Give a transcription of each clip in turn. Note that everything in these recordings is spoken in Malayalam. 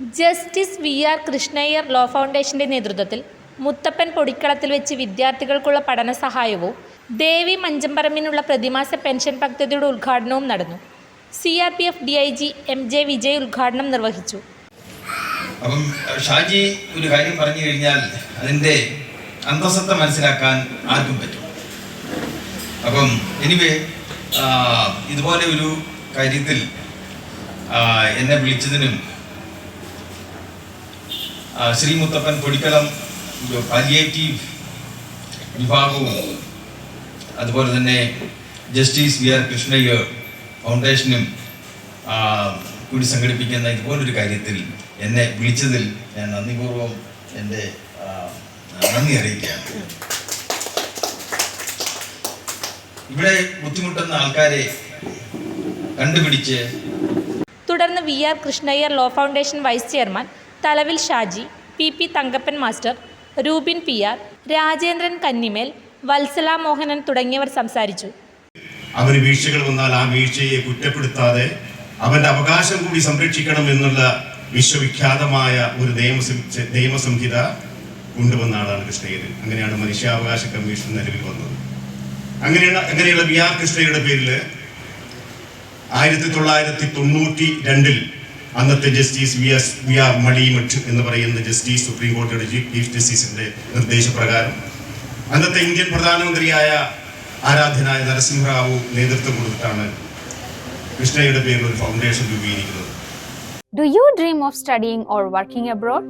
Justice V R Krishnaiyer law ഫൗണ്ടേഷന്റെ നേതൃത്വത്തിൽ മുത്തപ്പൻ പൊടിക്കളത്തിൽ വെച്ച് വിദ്യാർത്ഥികൾക്കുള്ള പഠന സഹായവും ദേവി മഞ്ചമ്പറമ്പിനുള്ള പ്രതിമാസ പെൻഷൻ പദ്ധതിയുടെ ഉദ്ഘാടനവും നടന്നു. C R P F D I G M J Vijay ഉദ്ഘാടനം നിർവഹിച്ചു. അപ്പം ഷാജി ഒരു കാര്യം പറഞ്ഞു കഴിഞ്ഞാൽ അതിന്റെ അന്തസത്ത മനസ്സിലാക്കാൻ ആർക്കും പറ്റും. അപ്പം എനിവേ ഇതുപോലെ ഒരു കാര്യത്തിൽ എന്നെ വിളിച്ചതിനും ശ്രീ മുത്തപ്പൻ പൊടിക്കളം പാലിയേറ്റീവ് വിഭാഗവും അതുപോലെ തന്നെ ജസ്റ്റിസ് വി ആർ കൃഷ്ണയ്യർ ഫൗണ്ടേഷനും കൂടി സംഘടിപ്പിക്കുന്ന ഇതുപോലൊരു കാര്യത്തിൽ എന്നെ വിളിച്ചതിൽ ഞാൻ നന്ദിപൂർവം എന്റെ നന്ദി അറിയിക്കുകയാണ്. ഇവിടെ ബുദ്ധിമുട്ടുന്ന ആൾക്കാരെ കണ്ടുപിടിച്ച് തുടർന്ന് V R Krishnaiyer law foundation vice chairman തലവിൽ Shaji P P Thankappan master Rupin P R Rajendran Kannimel Vatsala Mohanan തുടങ്ങിയവർ സംസാരിച്ചു. അവന് വീഴ്ചകൾ വന്നാൽ ആ വീഴ്ചയെ കുറ്റപ്പെടുത്താതെ അവന്റെ അവകാശം കൂടി സംരക്ഷിക്കണം എന്നുള്ള വിശ്വവിഖ്യാതമായ ഒരു നിയമസം നിയമസംഹിത കൊണ്ടുവന്ന ആളാണ് കൃഷ്ണയ്യർ അങ്ങനെയാണ് മനുഷ്യാവകാശ കമ്മീഷൻ നിലവിൽ വന്നത്. അങ്ങനെയുള്ള അങ്ങനെയുള്ള വി ആർ കൃഷ്ണയുടെ പേരിൽ ആയിരത്തി തൊള്ളായിരത്തി തൊണ്ണൂറ്റി രണ്ടിൽ അന്നത്തെ justice V S V R Manimath എന്ന് പറയുന്ന ജസ്റ്റിസ് സുപ്രീം കോടതിയുടെ ചീഫ് ചീഫ് ജസ്റ്റിസിന്റെ നിർദ്ദേശപ്രകാരം അന്നത്തെ ഇന്ത്യൻ പ്രധാനമന്ത്രിയായ ആരാധ്യനായ നരസിംഹറാവു നേതൃത്വം കൊടുത്തിട്ടാണ് കൃഷ്ണയുടെ പേരിൽ ഒരു ഫൗണ്ടേഷൻ രൂപീകരിക്കുന്നത് Do you dream of studying or working abroad?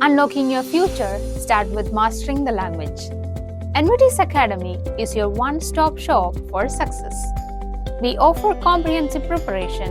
Unlocking your future start with mastering the language. NVT's Academy is your one-stop shop for success. We offer comprehensive preparation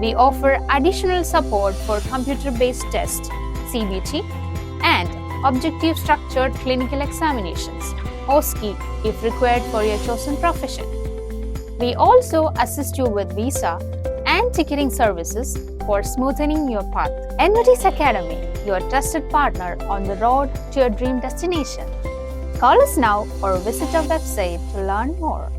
we offer additional support for computer based tests, CBT, and objective structured clinical examinations, OSCE, if required for your chosen profession. We also assist you with visa and ticketing services for smoothening your path. NVT's Academy, your trusted partner on the road to your dream destination. Call us now or visit our website to learn more.